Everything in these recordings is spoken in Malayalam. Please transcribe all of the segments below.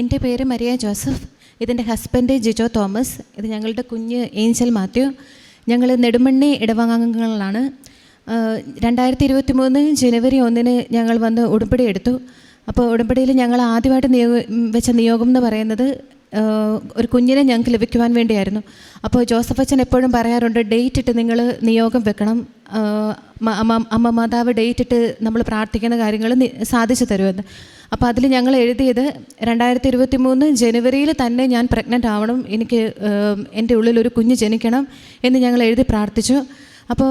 എന്റെ പേര് മരിയ ജോസഫ്. ഇതിന്റെ ഹസ്ബൻഡ് ജിജോ തോമസ്. ഇത് ഞങ്ങളുടെ കുഞ്ഞ് ഏഞ്ചൽ മാത്യു. ഞങ്ങൾ നെടുമണ്ണി ഇടവകാംഗങ്ങളാണ് രണ്ടായിരത്തി ഇരുപത്തി മൂന്ന് ജനുവരി ഒന്നിന് ഞങ്ങൾ വന്ന് ഉടുമ്പടി എടുത്തു. അപ്പോൾ ഉടുമ്പടിയിൽ ഞങ്ങൾ ആദ്യമായിട്ട് നിയോഗ വെച്ച നിയോഗം എന്ന് പറയുന്നത് ഒരു കുഞ്ഞിനെ ഞങ്ങൾക്ക് ലഭിക്കുവാൻ വേണ്ടിയായിരുന്നു. അപ്പോൾ ജോസഫ് അച്ഛൻ എപ്പോഴും പറയാറുണ്ട് ഡേറ്റ് ഇട്ട് നിങ്ങൾ നിയോഗം വെക്കണം. അമ്മ മാതാവ് ഡേറ്റ് ഇട്ട് നമ്മൾ പ്രാർത്ഥിക്കുന്ന കാര്യങ്ങൾ സാധിച്ചു തരുമെന്ന്. അപ്പോൾ അതിൽ ഞങ്ങൾ എഴുതിയത് രണ്ടായിരത്തി ഇരുപത്തി മൂന്ന് ജനുവരിയിൽ തന്നെ ഞാൻ പ്രഗ്നന്റ് ആവണം. എനിക്ക് എന്റെ ഉള്ളിൽ ഒരു കുഞ്ഞ് ജനിക്കണം എന്ന് ഞങ്ങൾ എഴുതി പ്രാർത്ഥിച്ചു. അപ്പോൾ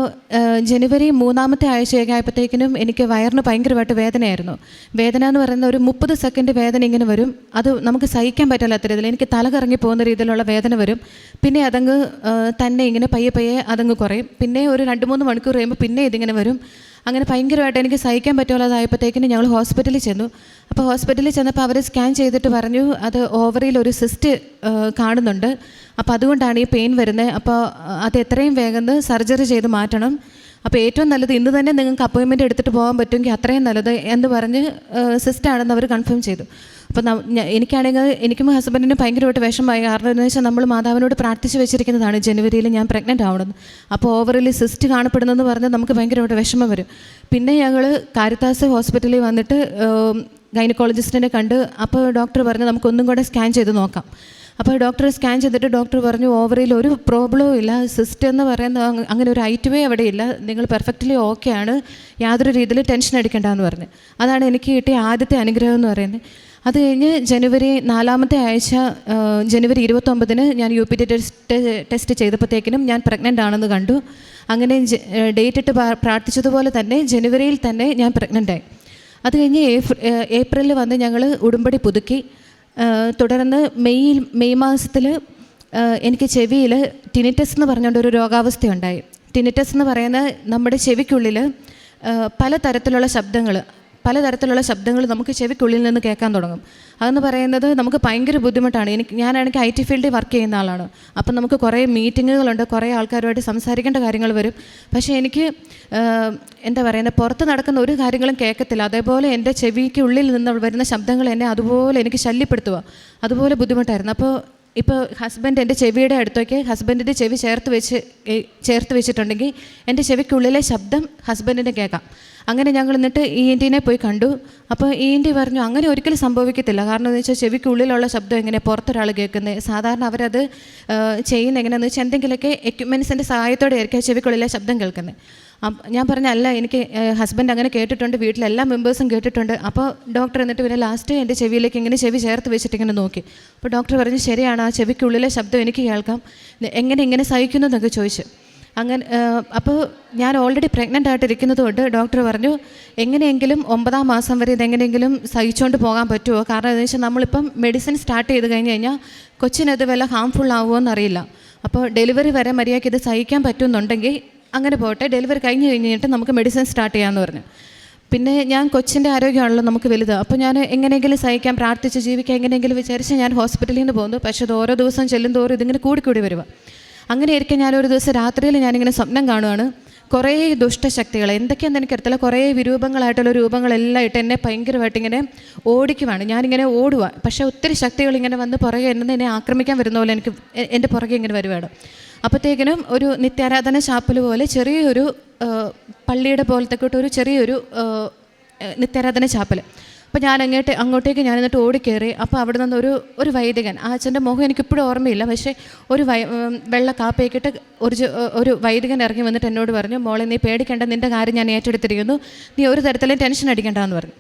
ജനുവരി മൂന്നാമത്തെ ആഴ്ചയൊക്കെ ആയപ്പോഴത്തേക്കിനും എനിക്ക് വയറിന് ഭയങ്കരമായിട്ട് വേദനയായിരുന്നു. വേദന എന്ന് പറയുന്ന ഒരു മുപ്പത് സെക്കൻഡ് വേദന ഇങ്ങനെ വരും. അത് നമുക്ക് സഹിക്കാൻ പറ്റില്ലാത്ത രീതിയിൽ എനിക്ക് തല കറങ്ങി പോകുന്ന രീതിയിലുള്ള വേദന വരും. പിന്നെ അതങ്ങ് തന്നെ ഇങ്ങനെ പയ്യെ പയ്യെ അതങ്ങ് കുറയും. പിന്നെ ഒരു രണ്ട് മൂന്ന് മണിക്കൂർ കഴിയുമ്പോൾ പിന്നെ ഇതിങ്ങനെ വരും. അങ്ങനെ ഭയങ്കരമായിട്ട് എനിക്ക് സഹിക്കാൻ പറ്റുള്ളതായപ്പോഴത്തേക്കിന് ഞങ്ങൾ ഹോസ്പിറ്റലിൽ ചെന്നു. അപ്പോൾ ഹോസ്പിറ്റലിൽ ചെന്നപ്പോൾ അവർ സ്കാൻ ചെയ്തിട്ട് പറഞ്ഞു അത് ഓവറിയിൽ ഒരു സിസ്റ്റ് കാണുന്നുണ്ട്. അപ്പോൾ അതുകൊണ്ടാണ് ഈ പെയിൻ വരുന്നത്. അപ്പോൾ അത് എത്രയും വേഗം സർജറി ചെയ്ത് മാറ്റണം. അപ്പോൾ ഏറ്റവും നല്ലത് ഇന്ന് തന്നെ നിങ്ങൾക്ക് അപ്പോയിൻമെന്റ് എടുത്തിട്ട് പോകാൻ പറ്റുമെങ്കിൽ അത്രയും നല്ലത് എന്ന് പറഞ്ഞ് സിസ്റ്റാണെന്ന് അവർ കൺഫേം ചെയ്തു. അപ്പോൾ എനിക്കാണെങ്കിൽ എനിക്കും ഹസ്ബൻഡിനും ഭയങ്കരമായിട്ട് വിഷമമായി. കാരണം എന്ന് വെച്ചാൽ നമ്മൾ മാതാവിനോട് പ്രാർത്ഥിച്ച് വെച്ചിരിക്കുന്നതാണ് ജനുവരിയിൽ ഞാൻ പ്രഗ്നന്റ് ആവണമെന്ന് അപ്പോൾ ഓവറിൽ സിസ്റ്റ് കാണപ്പെടുന്നതെന്ന് പറഞ്ഞാൽ നമുക്ക് ഭയങ്കരമായിട്ട് വിഷമം വരും. പിന്നെ ഞങ്ങൾ കാരിത്താസ് ഹോസ്പിറ്റലിൽ വന്നിട്ട് ഗൈനക്കോളജിസ്റ്റിനെ കണ്ട് അപ്പോൾ ഡോക്ടർ പറഞ്ഞു നമുക്കൊന്നും കൂടെ സ്കാൻ ചെയ്ത് നോക്കാം. അപ്പോൾ ഡോക്ടറെ സ്കാൻ ചെയ്തിട്ട് ഡോക്ടർ പറഞ്ഞു ഓവറിൽ ഒരു പ്രോബ്ലവും ഇല്ല. സിസ്റ്റ് എന്ന് പറയുന്ന അങ്ങനെ ഒരു ഐറ്റമേ അവിടെ ഇല്ല. നിങ്ങൾ പെർഫെക്റ്റ്ലി ഓക്കെ ആണ്. യാതൊരു രീതിയിൽ ടെൻഷൻ അടിക്കേണ്ടെന്ന് പറഞ്ഞു. അതാണ് എനിക്ക് കിട്ടിയ ആദ്യത്തെ അനുഗ്രഹം എന്ന് പറയുന്നത്. അത് കഴിഞ്ഞ് ജനുവരി നാലാമത്തെ ആഴ്ച ജനുവരി ഇരുപത്തൊമ്പതിന് ഞാൻ യു പി ടെസ്റ്റ് ടെസ്റ്റ് ചെയ്തപ്പോഴത്തേക്കിനും ഞാൻ പ്രഗ്നന്റ് ആണെന്ന് കണ്ടു. അങ്ങനെ ഡേറ്റ് ഇട്ട് പ്രാർത്ഥിച്ചതുപോലെ തന്നെ ജനുവരിയിൽ തന്നെ ഞാൻ പ്രഗ്നന്റായി അത് കഴിഞ്ഞ് ഏപ്രിലിൽ വന്ന് ഞങ്ങൾ ഉടുമ്പടി പുതുക്കി. തുടർന്ന് മെയ്യിൽ മെയ് മാസത്തിൽ എനിക്ക് ചെവിയിൽ ടിനിറ്റസ് എന്ന് പറഞ്ഞുകൊണ്ട് ഒരു രോഗാവസ്ഥ ഉണ്ടായി. ടിനിറ്റസ് എന്ന് പറയുന്ന നമ്മുടെ ചെവിക്കുള്ളിൽ പല തരത്തിലുള്ള ശബ്ദങ്ങൾ പലതരത്തിലുള്ള ശബ്ദങ്ങൾ നമുക്ക് ചെവിക്കുള്ളിൽ നിന്ന് കേൾക്കാൻ തുടങ്ങും. അതെന്ന് പറയുന്നത് നമുക്ക് ഭയങ്കര ബുദ്ധിമുട്ടാണ്. എനിക്ക് ഞാനാണെങ്കിൽ ഐ ടി ഫീൽഡിൽ വർക്ക് ചെയ്യുന്ന ആളാണ്. അപ്പം നമുക്ക് കുറേ മീറ്റിങ്ങുകളുണ്ട് കുറേ ആൾക്കാരുമായിട്ട് സംസാരിക്കേണ്ട കാര്യങ്ങൾ വരും. പക്ഷേ എനിക്ക് എന്താ പറയുന്നത് പുറത്ത് നടക്കുന്ന ഒരു കാര്യങ്ങളും കേൾക്കത്തില്ല. അതേപോലെ എന്റെ ചെവിക്ക് ഉള്ളിൽ നിന്ന് വരുന്ന ശബ്ദങ്ങൾ എന്നെ അതുപോലെ എനിക്ക് ശല്യപ്പെടുത്തുക അതുപോലെ ബുദ്ധിമുട്ടായിരുന്നു. അപ്പോൾ ഇപ്പോൾ ഹസ്ബൻഡ് എന്റെ ചെവിയുടെ അടുത്തേക്ക് ഹസ്ബൻഡിന്റെ ചെവി ചേർത്ത് വെച്ച് ചേർത്ത് വെച്ചിട്ടുണ്ടെങ്കിൽ എന്റെ ചെവിക്കുള്ളിലെ ശബ്ദം ഹസ്ബൻഡിന് കേൾക്കാം. അങ്ങനെ ഞങ്ങൾ എന്നിട്ട് ഇ എൻ ടിനെ പോയി കണ്ടു. അപ്പോൾ ഇ എൻ ടി പറഞ്ഞു അങ്ങനെ ഒരിക്കലും സംഭവിക്കത്തില്ല. കാരണം എന്ന് വെച്ചാൽ ചെവിക്കുള്ളിലുള്ള ശബ്ദം എങ്ങനെ പുറത്തൊരാൾ കേൾക്കുന്നത് സാധാരണ അവരത് ചെയ്യുന്ന എങ്ങനെയാണെന്ന് വെച്ചാൽ എന്തെങ്കിലുമൊക്കെ എക്യുപ്മെൻസിന്റെ സഹായത്തോടെ ആയിരിക്കും ചെവിക്കുള്ളിലെ ശബ്ദം കേൾക്കുന്നത് ഞാൻ പറഞ്ഞ അല്ല എനിക്ക് ഹസ്ബൻഡ് അങ്ങനെ കേട്ടിട്ടുണ്ട്. വീട്ടിലെല്ലാ മെമ്പേഴ്സും കേട്ടിട്ടുണ്ട്. അപ്പോൾ ഡോക്ടർ എന്നിട്ട് പിന്നെ ലാസ്റ്റ് എന്റെ ചെവിയിലേക്ക് ഇങ്ങനെ ചെവി ചേർത്ത് വെച്ചിട്ട് ഇങ്ങനെ നോക്കി. അപ്പോൾ ഡോക്ടർ പറഞ്ഞു ശരിയാണ് ആ ചെവിക്കുള്ളിലെ ശബ്ദം എനിക്ക് കേൾക്കാം. എങ്ങനെ ഇങ്ങനെ സഹിക്കുന്നു എന്നൊക്കെ ചോദിച്ചു. അങ്ങനെ അപ്പോൾ ഞാൻ ഓൾറെഡി പ്രഗ്നന്റ് ആയിട്ടിരിക്കുന്നത് കൊണ്ട് ഡോക്ടർ പറഞ്ഞു എങ്ങനെയെങ്കിലും ഒമ്പതാം മാസം വരെ ഇതെങ്ങനെയെങ്കിലും സഹിച്ചുകൊണ്ട് പോകാൻ പറ്റുമോ കാരണം എന്താ വെച്ചാൽ നമ്മളിപ്പം മെഡിസിൻ സ്റ്റാർട്ട് ചെയ്ത് കഴിഞ്ഞ് കഴിഞ്ഞാൽ കൊച്ചിനത് വല്ല ഹാംഫുൾ ആവുമോ എന്നറിയില്ല. അപ്പോൾ ഡെലിവറി വരെ മര്യാദയ്ക്ക് ഇത് സഹിക്കാൻ പറ്റുമെന്നുണ്ടെങ്കിൽ അങ്ങനെ പോട്ടെ ഡെലിവറി കഴിഞ്ഞ് കഴിഞ്ഞിട്ട് നമുക്ക് മെഡിസിൻ സ്റ്റാർട്ട് ചെയ്യാമെന്ന് പറഞ്ഞു. പിന്നെ ഞാൻ കൊച്ചിന്റെ ആരോഗ്യമാണല്ലോ നമുക്ക് വലുത്. അപ്പോൾ ഞാൻ എങ്ങനെയെങ്കിലും സഹിക്കാൻ പ്രാർത്ഥിച്ച് ജീവിക്കാൻ എങ്ങനെയെങ്കിലും വിചാരിച്ച് ഞാൻ ഹോസ്പിറ്റലിൽ നിന്ന് പോകുന്നു പക്ഷേ അത് ഓരോ ദിവസം ചെല്ലും തോറും ഇതിങ്ങനെ കൂടിക്കൂടി വരുക അങ്ങനെ ആയിരിക്കും ഞാനൊരു ദിവസം രാത്രിയിൽ ഞാനിങ്ങനെ സ്വപ്നം കാണുകയാണ് കുറേ ദുഷ്ടശക്തികൾ എന്തൊക്കെയാണെന്ന് എനിക്കറിയത്തില്ല. കുറേ വിരൂപങ്ങളായിട്ടുള്ള രൂപങ്ങളെല്ലാം ഇട്ട് എന്നെ ഭയങ്കരമായിട്ട് ഇങ്ങനെ ഓടിക്കുവാണ്. ഞാനിങ്ങനെ ഓടുക പക്ഷേ ഒത്തിരി ശക്തികൾ ഇങ്ങനെ വന്ന് പുറകെ എന്നെ എന്നെ ആക്രമിക്കാൻ വരുന്ന പോലെ എനിക്ക് എന്റെ പുറകെ ഇങ്ങനെ വരുവാണ്. അപ്പോഴത്തേക്കിനും ഒരു നിത്യാരാധന ചാപ്പൽ പോലെ ചെറിയൊരു പള്ളിയുടെ പോലത്തെ ഒരു ചെറിയൊരു നിത്യാരാധന ചാപ്പൽ അപ്പോൾ ഞാൻ അങ്ങോട്ട് അങ്ങോട്ടേക്ക് ഞാൻ എന്നിട്ട് ഓടിക്കയറി അപ്പോൾ അവിടെ നിന്ന് ഒരു ഒരു വൈദികൻ ആ അച്ഛന്റെ മുഖം എനിക്കിപ്പോഴും ഓർമ്മയില്ല. പക്ഷേ ഒരു വൈ വെള്ള കാപ്പയൊക്കെ ഒരു ഒരു വൈദികൻ ഇറങ്ങി വന്നിട്ട് എന്നോട് പറഞ്ഞു മോളെ നീ പേടിക്കേണ്ട നിന്റെ കാര്യം ഞാൻ ഏറ്റെടുത്തിരിക്കുന്നു. നീ ഒരു തരത്തിലും ടെൻഷൻ അടിക്കേണ്ടെന്ന് പറഞ്ഞു.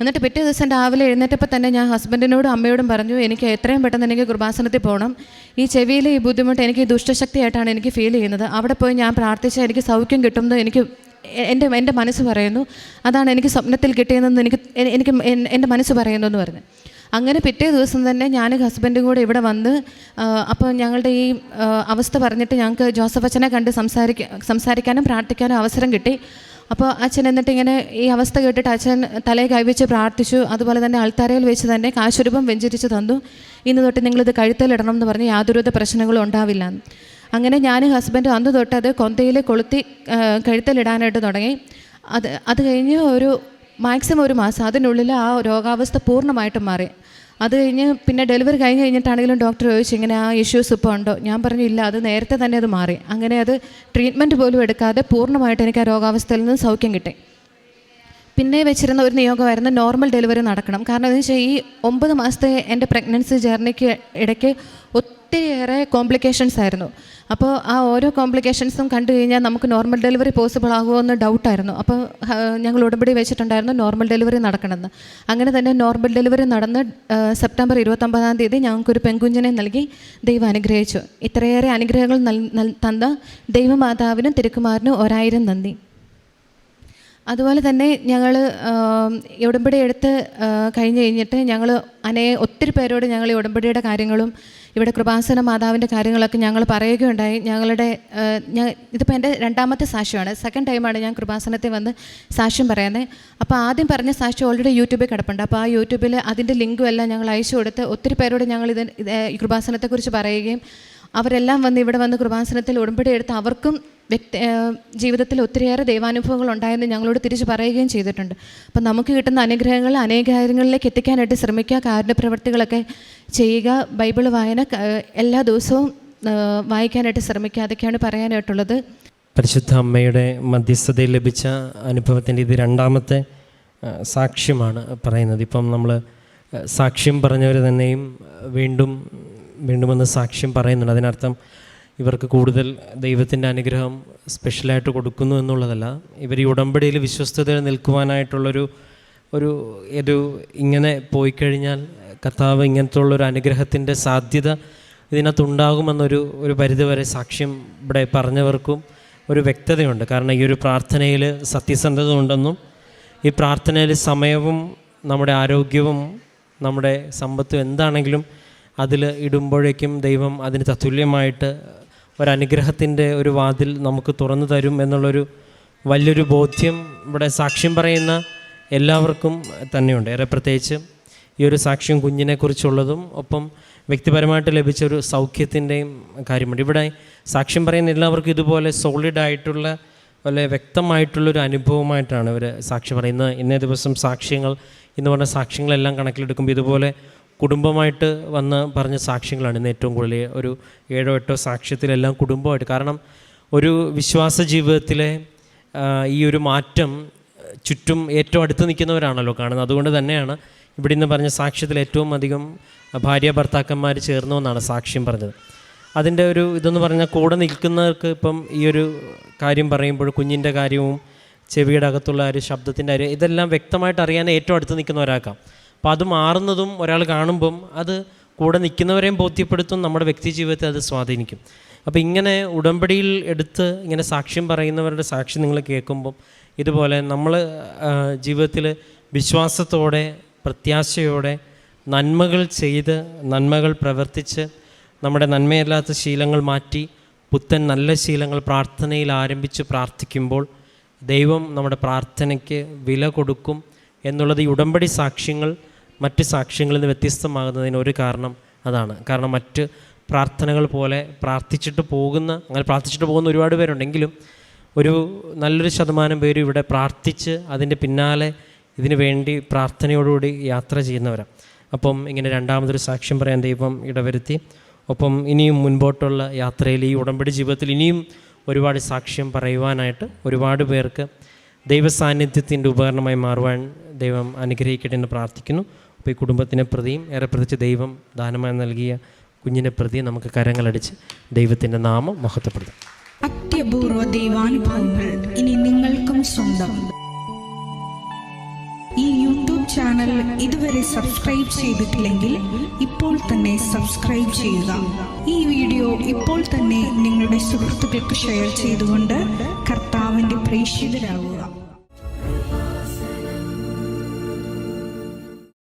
എന്നിട്ട് പിറ്റേ ദിവസം രാവിലെ എഴുന്നേറ്റപ്പോൾ തന്നെ ഞാൻ ഹസ്ബൻഡിനോടും അമ്മയോടും പറഞ്ഞു എനിക്ക് എത്രയും പെട്ടെന്ന് എനിക്ക് കൃപാസനത്തിൽ പോകണം ഈ ചെവിയിലെ ഈ ബുദ്ധിമുട്ട് എനിക്ക് ദുഷ്ടശക്തിയായിട്ടാണ് എനിക്ക് ഫീൽ ചെയ്യുന്നത്. അവിടെ പോയി ഞാൻ പ്രാർത്ഥിച്ചാൽ എനിക്ക് സൗഖ്യം കിട്ടുമെന്ന് എനിക്ക് എന്റെ എന്റെ മനസ്സ് പറയുന്നു അതാണ് എനിക്ക് സ്വപ്നത്തിൽ കിട്ടിയതെന്ന് എനിക്ക് എനിക്ക് എൻ- എന്റെ മനസ്സ് പറയുന്നു എന്ന് പറഞ്ഞു. അങ്ങനെ പിറ്റേ ദിവസം തന്നെ ഞാൻ ഹസ്ബൻഡും കൂടെ ഇവിടെ വന്ന് അപ്പോൾ ഞങ്ങളുടെ ഈ അവസ്ഥ പറഞ്ഞിട്ട് ഞങ്ങൾക്ക് ജോസഫ് അച്ഛനെ കണ്ട് സംസാരിക്ക സംസാരിക്കാനും പ്രാർത്ഥിക്കാനും അവസരം കിട്ടി. അപ്പോൾ അച്ഛൻ എന്നിട്ട് ഇങ്ങനെ ഈ അവസ്ഥ കേട്ടിട്ട് അച്ഛൻ തലയെ കൈവച്ച് പ്രാർത്ഥിച്ചു. അതുപോലെ തന്നെ ആൾത്താരയിൽ വെച്ച് തന്നെ കാശുരൂപം വെഞ്ചരിച്ച് തന്നു. ഇന്ന് തൊട്ട് നിങ്ങളിത് കഴുത്തിലിടണം എന്ന് പറഞ്ഞ് യാതൊരുവിധ പ്രശ്നങ്ങളും ഉണ്ടാവില്ല. അങ്ങനെ ഞാൻ ഹസ്ബൻഡ് അന്ന് തൊട്ട് അത് കൊന്തയിൽ കൊളുത്തി കഴുത്തലിടാനായിട്ട് തുടങ്ങി. അത് അത് കഴിഞ്ഞ് ഒരു മാക്സിമം ഒരു മാസം അതിനുള്ളിൽ ആ രോഗാവസ്ഥ പൂർണമായിട്ടും മാറി. അത് കഴിഞ്ഞ് പിന്നെ ഡെലിവറി കഴിഞ്ഞ് കഴിഞ്ഞിട്ടാണെങ്കിലും ഡോക്ടർ ചോദിച്ചു ഇങ്ങനെ ആ ഇഷ്യൂസ് ഇപ്പോൾ ഉണ്ടോ? ഞാൻ പറഞ്ഞു ഇല്ല അത് നേരത്തെ തന്നെ അത് മാറി. അങ്ങനെ അത് ട്രീറ്റ്മെന്റ് പോലും എടുക്കാതെ പൂർണമായിട്ട് എനിക്ക് ആ രോഗാവസ്ഥയിൽ നിന്ന് സൗഖ്യം കിട്ടി. പിന്നെ വെച്ചിരുന്ന ഒരു നിയോഗമായിരുന്നു നോർമൽ ഡെലിവറി നടക്കണം. കാരണം എന്ന് വെച്ചാൽ ഈ ഒമ്പത് മാസത്തെ എന്റെ പ്രഗ്നൻസി ജേർണിക്ക് ഇടയ്ക്ക് ഒത്തിരിയേറെ കോംപ്ലിക്കേഷൻസ് ആയിരുന്നു. അപ്പോൾ ആ ഓരോ കോംപ്ലിക്കേഷൻസും കണ്ടു കഴിഞ്ഞാൽ നമുക്ക് നോർമൽ ഡെലിവറി പോസിബിൾ ആകുമോ എന്ന് ഡൗട്ടായിരുന്നു അപ്പോൾ ഞങ്ങൾ ഉടമ്പടി വെച്ചിട്ടുണ്ടായിരുന്നു നോർമൽ ഡെലിവറി നടക്കണമെന്ന്. അങ്ങനെ തന്നെ നോർമൽ ഡെലിവറി നടന്ന് സെപ്റ്റംബർ ഇരുപത്തൊമ്പതാം തീയതി ഞങ്ങൾക്കൊരു പെൺകുഞ്ഞിനെ നൽകി ദൈവം അനുഗ്രഹിച്ചു. ഇത്രയേറെ അനുഗ്രഹങ്ങൾ നൽ- തന്ന ദൈവമാതാവിനും തിരുക്കുമാറിനും ഒരായിരം നന്ദി. അതുപോലെ തന്നെ ഞങ്ങൾ ഉടമ്പടി എടുത്ത് കഴിഞ്ഞ് കഴിഞ്ഞിട്ട് ഞങ്ങൾ അനേ ഒത്തിരി പേരോട് ഞങ്ങൾ ഈ ഉടമ്പടിയുടെ കാര്യങ്ങളും ഇവിടെ കൃപാസന മാതാവിന്റെ കാര്യങ്ങളൊക്കെ ഞങ്ങൾ പറയുകയുണ്ടായി. ഞങ്ങളുടെ ഞാൻ ഇതിപ്പോൾ എന്റെ രണ്ടാമത്തെ സാക്ഷ്യമാണ്. സെക്കൻഡ് ടൈമാണ് ഞാൻ കൃപാസനത്തിൽ വന്ന് സാക്ഷ്യം പറയുന്നത്. അപ്പോൾ ആദ്യം പറഞ്ഞ സാക്ഷ്യം ഓൾറെഡി യൂട്യൂബിൽ കിടപ്പുണ്ട്. അപ്പോൾ ആ യൂട്യൂബിൽ അതിന്റെ ലിങ്കും എല്ലാം ഞങ്ങൾ അയച്ചു കൊടുത്ത് ഒത്തിരി പേരോട് ഞങ്ങൾ ഇത് കൃപാസനത്തെക്കുറിച്ച് പറയുകയും അവരെല്ലാം വന്ന് ഇവിടെ വന്ന് കൃപാസനത്തിൽ ഉടമ്പടി എടുത്ത് അവർക്കും വ്യക്തി ജീവിതത്തിൽ ഒത്തിരിയേറെ ദൈവാനുഭവങ്ങൾ ഉണ്ടായെന്ന് ഞങ്ങളോട് തിരിച്ചു പറയുകയും ചെയ്തിട്ടുണ്ട്. അപ്പം നമുക്ക് കിട്ടുന്ന അനുഗ്രഹങ്ങൾ അനേക കാര്യങ്ങളിലേക്ക് എത്തിക്കാനായിട്ട് ശ്രമിക്കുക കാരുണ്യപ്രവർത്തികളൊക്കെ ചെയ്യുക ബൈബിൾ വായന എല്ലാ ദിവസവും വായിക്കാനായിട്ട് ശ്രമിക്കുക. അതൊക്കെയാണ് പറയാനായിട്ടുള്ളത്. പരിശുദ്ധ അമ്മയുടെ മധ്യസ്ഥതയിൽ ലഭിച്ച അനുഭവത്തിന്റെ ഇത് രണ്ടാമത്തെ സാക്ഷ്യമാണ് പറയുന്നത്. ഇപ്പം നമ്മൾ സാക്ഷ്യം പറഞ്ഞവർ തന്നെയും വീണ്ടും വീണ്ടും ഒന്ന് സാക്ഷ്യം പറയുന്നുണ്ട്. അതിനർത്ഥം ഇവർക്ക് കൂടുതൽ ദൈവത്തിന്റെ അനുഗ്രഹം സ്പെഷ്യലായിട്ട് കൊടുക്കുന്നു എന്നുള്ളതല്ല. ഇവർ ഈ ഉടമ്പടിയിൽ വിശ്വസ്തതയിൽ നിൽക്കുവാനായിട്ടുള്ളൊരു ഒരു ഒരു ഇങ്ങനെ പോയി കഴിഞ്ഞാൽ കർത്താവ് ഇങ്ങനത്തെ ഉള്ളൊരു അനുഗ്രഹത്തിന്റെ സാധ്യത ഇതിനകത്തുണ്ടാകുമെന്നൊരു ഒരു പരിധിവരെ സാക്ഷ്യം ഇവിടെ പറഞ്ഞവർക്കും ഒരു വ്യക്തതയുണ്ട്. കാരണം ഈ ഒരു പ്രാർത്ഥനയിൽ സത്യസന്ധത ഉണ്ടെന്നും ഈ പ്രാർത്ഥനയിൽ സമയവും നമ്മുടെ ആരോഗ്യവും നമ്മുടെ സമ്പത്തും എന്താണെങ്കിലും അതിൽ ഇടുമ്പോഴേക്കും ദൈവം അതിന് തത്തുല്യമായിട്ട് ഒരനുഗ്രഹത്തിന്റെ ഒരു വാതിൽ നമുക്ക് തുറന്നു തരും എന്നുള്ളൊരു വലിയൊരു ബോധ്യം ഇവിടെ സാക്ഷ്യം പറയുന്ന എല്ലാവർക്കും തന്നെയുണ്ട്. ഏറെ പ്രത്യേകിച്ച് ഈ ഒരു സാക്ഷ്യം കുഞ്ഞിനെക്കുറിച്ചുള്ളതും ഒപ്പം വ്യക്തിപരമായിട്ട് ലഭിച്ച ഒരു സൗഖ്യത്തിന്റെയും കാര്യമുണ്ട്. ഇവിടെ സാക്ഷ്യം പറയുന്ന എല്ലാവർക്കും ഇതുപോലെ സോളിഡ് ആയിട്ടുള്ള വളരെ വ്യക്തമായിട്ടുള്ളൊരു അനുഭവമായിട്ടാണ് ഇവർ സാക്ഷി പറയുന്നത്. ഇന്നേ ദിവസം സാക്ഷ്യങ്ങൾ എന്ന് പറഞ്ഞ സാക്ഷ്യങ്ങളെല്ലാം കണക്കിലെടുക്കുമ്പോൾ ഇതുപോലെ കുടുംബമായിട്ട് വന്ന് പറഞ്ഞ സാക്ഷ്യങ്ങളാണ് ഇന്ന് ഏറ്റവും കൂടുതൽ ഒരു ഏഴോ എട്ടോ സാക്ഷ്യത്തിലെല്ലാം കുടുംബമായിട്ട്. കാരണം ഒരു വിശ്വാസ ജീവിതത്തിലെ ഈ ഒരു മാറ്റം ചുറ്റും ഏറ്റവും അടുത്ത് നിൽക്കുന്നവരാണല്ലോ കാണുന്നത്. അതുകൊണ്ട് തന്നെയാണ് ഇവിടെ നിന്ന് പറഞ്ഞ സാക്ഷ്യത്തിൽ ഏറ്റവും അധികം ഭാര്യ ഭർത്താക്കന്മാർ ചേർന്നു എന്നാണ് സാക്ഷ്യം പറഞ്ഞത്. അതിന്റെ ഒരു ഇതെന്ന് പറഞ്ഞാൽ കൂടെ നിൽക്കുന്നവർക്ക് ഇപ്പം ഈ ഒരു കാര്യം പറയുമ്പോൾ കുഞ്ഞിന്റെ കാര്യവും ചെവിയുടെ അകത്തുള്ള ഒരു ശബ്ദത്തിന്റെ കാര്യം ഇതെല്ലാം വ്യക്തമായിട്ട് അറിയാൻ ഏറ്റവും അടുത്ത് നിൽക്കുന്ന ഒരാൾക്കാം അപ്പോൾ അത് മാറുന്നതും ഒരാൾ കാണുമ്പം അത് കൂടെ നിൽക്കുന്നവരെയും ബോധ്യപ്പെടുത്തും നമ്മുടെ വ്യക്തി ജീവിതത്തെ അത് സ്വാധീനിക്കും. അപ്പോൾ ഇങ്ങനെ ഉടമ്പടിയിൽ എടുത്ത് ഇങ്ങനെ സാക്ഷ്യം പറയുന്നവരുടെ സാക്ഷി നിങ്ങൾ കേൾക്കുമ്പം ഇതുപോലെ നമ്മൾ ജീവിതത്തിൽ വിശ്വാസത്തോടെ പ്രത്യാശയോടെ നന്മകൾ ചെയ്ത് നന്മകൾ പ്രവർത്തിച്ച് നമ്മുടെ നന്മയല്ലാത്ത ശീലങ്ങൾ മാറ്റി പുത്തൻ നല്ല ശീലങ്ങൾ പ്രാർത്ഥനയിൽ ആരംഭിച്ച് പ്രാർത്ഥിക്കുമ്പോൾ ദൈവം നമ്മുടെ പ്രാർത്ഥനയ്ക്ക് വില കൊടുക്കും എന്നുള്ളത് ഈ ഉടമ്പടി സാക്ഷ്യങ്ങൾ മറ്റ് സാക്ഷ്യങ്ങളിൽ നിന്ന് വ്യത്യസ്തമാകുന്നതിന് ഒരു കാരണം അതാണ്. കാരണം മറ്റ് പ്രാർത്ഥനകൾ പോലെ പ്രാർത്ഥിച്ചിട്ട് പോകുന്ന അങ്ങനെ പ്രാർത്ഥിച്ചിട്ട് പോകുന്ന ഒരുപാട് പേരുണ്ടെങ്കിലും ഒരു നല്ലൊരു ശതമാനം പേര് ഇവിടെ പ്രാർത്ഥിച്ച് അതിന്റെ പിന്നാലെ ഇതിനു വേണ്ടി പ്രാർത്ഥനയോടുകൂടി യാത്ര ചെയ്യുന്നവരാണ് അപ്പം ഇങ്ങനെ രണ്ടാമതൊരു സാക്ഷ്യം പറയാൻ ദൈവം ഇടവരുത്തി. ഒപ്പം ഇനിയും മുൻപോട്ടുള്ള യാത്രയിൽ ഈ ഉടമ്പടി ജീവിതത്തിൽ ഇനിയും ഒരുപാട് സാക്ഷ്യം പറയുവാനായിട്ട് ഒരുപാട് പേർക്ക് ദൈവസാന്നിധ്യത്തിന്റെ ഉപകരണമായി മാറുവാൻ ദൈവം അനുഗ്രഹിക്കട്ടെ എന്ന് പ്രാർത്ഥിക്കുന്നു. അപ്പോൾ ഈ കുടുംബത്തിനെ പ്രതിയും ഏറെ പ്രതിച്ച് ദൈവം ദാനമായി നൽകിയ കുഞ്ഞിനെ പ്രതി നമുക്ക് കരങ്ങളടിച്ച് ദൈവത്തിന്റെ നാമം മഹത്വപ്പെടുത്താം. അത്യപൂർവ ദൈവാനുഭവങ്ങൾ ഇനി നിങ്ങൾക്കും സ്വന്തം. ഈ യൂട്യൂബ് ചാനൽ ഇതുവരെ സബ്സ്ക്രൈബ് ചെയ്തിട്ടില്ലെങ്കിൽ ഇപ്പോൾ തന്നെ സബ്സ്ക്രൈബ് ചെയ്യുക. ഈ വീഡിയോ ഇപ്പോൾ തന്നെ നിങ്ങളുടെ സുഹൃത്തുക്കൾക്ക് ഷെയർ ചെയ്തുകൊണ്ട് കർത്താവിന്റെ പ്രേക്ഷിതരാകുക.